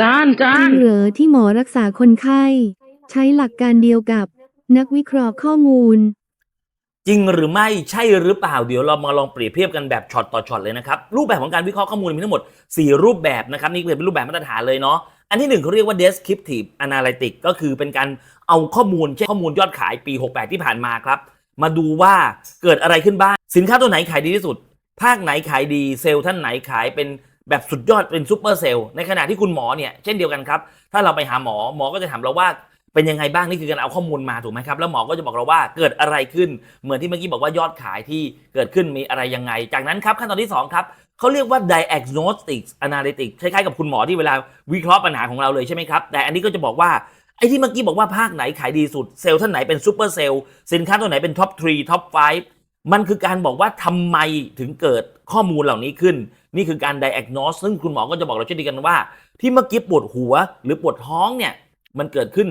จานจาจรินงเหรอที่หมอรักษาคนไข้ ใช้หลักการเดียวกับนักวิเคราะห์ข้อมูล จริงหรือไม่ใช่หรือเปล่าเดี๋ยวเรามาลองเปรียบเทียบกันแบบช็อตต่อช็อตเลยนะครับ รูปแบบของการวิเคราะห์ข้อมูลมีทั้งหมด 4 รูปแบบนะครับ นี่เป็นรูปแบบมาตรฐานเลยเนาะอันที่หนึ่งเขาเรียกว่า descriptive analytics ก็คือเป็นการเอาข้อมูลเช่นข้อมูลยอดขายปี 68 ที่ผ่านมาครับ มาดูว่าเกิดอะไรขึ้นบ้าง สินค้าตัวไหนขายดีที่สุด ภาคไหนขายดีเซลล์ท่านไหนขายเป็น แบบสุดยอดเป็นซูเปอร์เซลล์ในขณะที่คุณหมอเนี่ยเช่นเดียวกันครับ ถ้าเราไปหาหมอหมอก็จะถามเราว่าเป็นยังไงบ้างนี่คือการเอาข้อมูลมาถูกไหมครับ แล้วหมอก็จะบอกเราว่าเกิดอะไรขึ้น เหมือนที่เมื่อกี้บอกว่ายอดขายที่เกิดขึ้นมีอะไรยังไง จากนั้นครับขั้นตอนที่สองครับเขาเรียกว่า diagnostic analytics คล้ายๆกับคุณหมอที่เวลาวิเคราะห์ปัญหาของเราเลยใช่ไหมครับ แต่อันนี้ก็จะบอกว่าไอ้ที่เมื่อกี้บอกว่าภาคไหนขายดีสุดเซลล์ท่านไหนเป็นซูเปอร์เซลล์สินค้าตัวไหนเป็นท็อป3ท็อป5มันคือการบอกว่าทำไมถึงเกิด ข้อมูลเหล่านี้ขึ้น นี่คือการ diagnose ซึ่งคุณหมอก็จะบอกเราเช่นเดียวกันว่า ที่เมื่อกี้ปวดหัว หรือปวดท้องเนี่ยมันเกิดขึ้น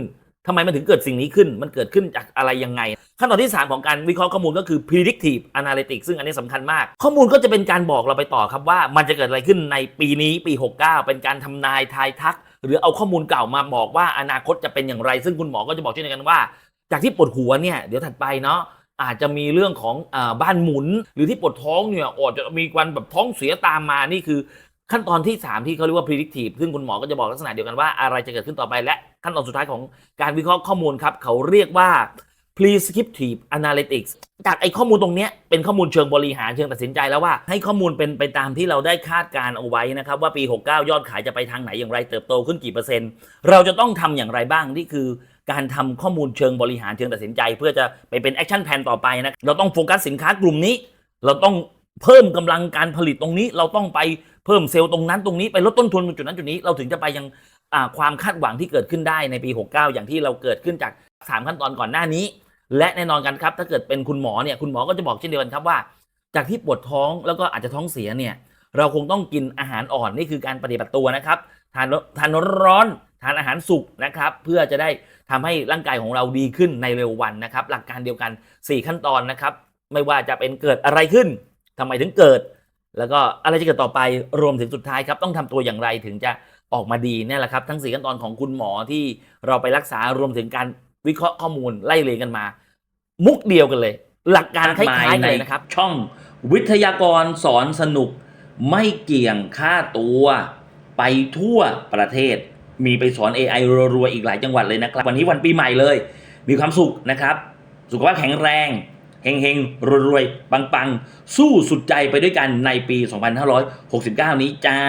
ทำไมมันถึงเกิดสิ่งนี้ขึ้น มันเกิดขึ้นจากอะไรยังไง ขั้นตอนที่ 3 ของการวิเคราะห์ข้อมูลก็คือ predictive analytics ซึ่งอันนี้สำคัญมาก ข้อมูลก็จะเป็นการบอกเราไปต่อครับว่า มันจะเกิดอะไรขึ้นในปีนี้ปี 69 เป็นการทำนายทายทัก หรือเอาข้อมูลเก่ามาบอกว่าอนาคตจะเป็นอย่างไร ซึ่งคุณหมอก็จะบอกเช่นเดียวกันว่า จากที่ปวดหัวเนี่ยเดี๋ยวถัดไปเนาะ อาจจะมีเรื่องของอบ้านหมุน หรือที่ปวดท้องเนี่ยอาจจะมีวันแบบท้องเสียตามมานี่คือขั้นตอนที่ 3 ที่เขาเรียกว่า predictive ซึ่งคุณหมอก็จะบอกลักษณะเดียวกันว่าอะไรจะเกิดขึ้นต่อไปและขั้นตอนสุดท้ายของการวิเคราะห์ข้อมูลครับ เขาเรียกว่า prescriptive analytics จากไอ้ข้อมูลตรงนี้เป็นข้อมูลเชิงบริหารเชิงตัดสินใจแล้วว่า ให้ข้อมูลเป็นไปตามที่เราได้คาดการณ์เอาไว้นะครับ ว่าปี 69 ยอดขายจะไปทางไหนอย่างไรเติบโตขึ้นกี่เปอร์เซ็นต์ เราจะต้องทำอย่างไรบ้างนี่คือ การทำข้อมูลเชิงบริหารเชิงตัดสินใจ เพื่อจะไปเป็นแอคชั่นแพนต่อไปนะเราต้องโฟกัสสินค้ากลุ่มนี้ เราต้องเพิ่มกำลังการผลิตตรงนี้ เราต้องไปเพิ่มเซลล์ตรงนั้นตรงนี้ไปลดต้นทุนตรงจุดนั้นจุดนี้เราถึงจะไปยังความคาดหวังที่เกิดขึ้นได้ในปี 69 อย่างที่เราเกิดขึ้นจาก 3 ขั้นตอนก่อนหน้านี้ และแน่นอนกันครับ ถ้าเกิดเป็นคุณหมอเนี่ยคุณหมอก็จะบอกเช่นเดียวกันครับว่า จากที่ปวดท้องแล้วก็อาจจะท้องเสียเนี่ยเราคงต้องกินอาหารอ่อนนี่คือการปฏิบัติตัวนะครับทานทานร้อน ทานอาหารสุกนะครับเพื่อจะได้ทำให้ร่างกายของเราดีขึ้นในเร็ววันนะครับ หลักการเดียวกัน 4 ขั้นตอนนะครับ ไม่ว่าจะเป็นเกิดอะไรขึ้นทำไมถึงเกิด แล้วก็อะไรจะเกิดต่อไปรวมถึงสุดท้ายครับ ต้องทำตัวอย่างไรถึงจะออกมาดีนี่แหละครับ ทั้ง 4 ขั้นตอนของคุณหมอที่เราไปรักษารวมถึงการวิเคราะห์ข้อมูลไล่เรียงกันมา มุกเดียวกันเลย หลักการคล้ายๆกันเลยนะครับ ช่องวิทยากรสอนสนุก ไม่เกี่ยงค่าตัว ไปทั่วประเทศ มีไปสอน AI รัวๆอีกหลายจังหวัดเลยนะครับ วันนี้วันปีใหม่เลย มีความสุขนะครับ สุขภาพแข็งแรงเฮงๆรวยๆปังๆ สู้สุดใจไปด้วยกันในปี 2569 นี้จ้า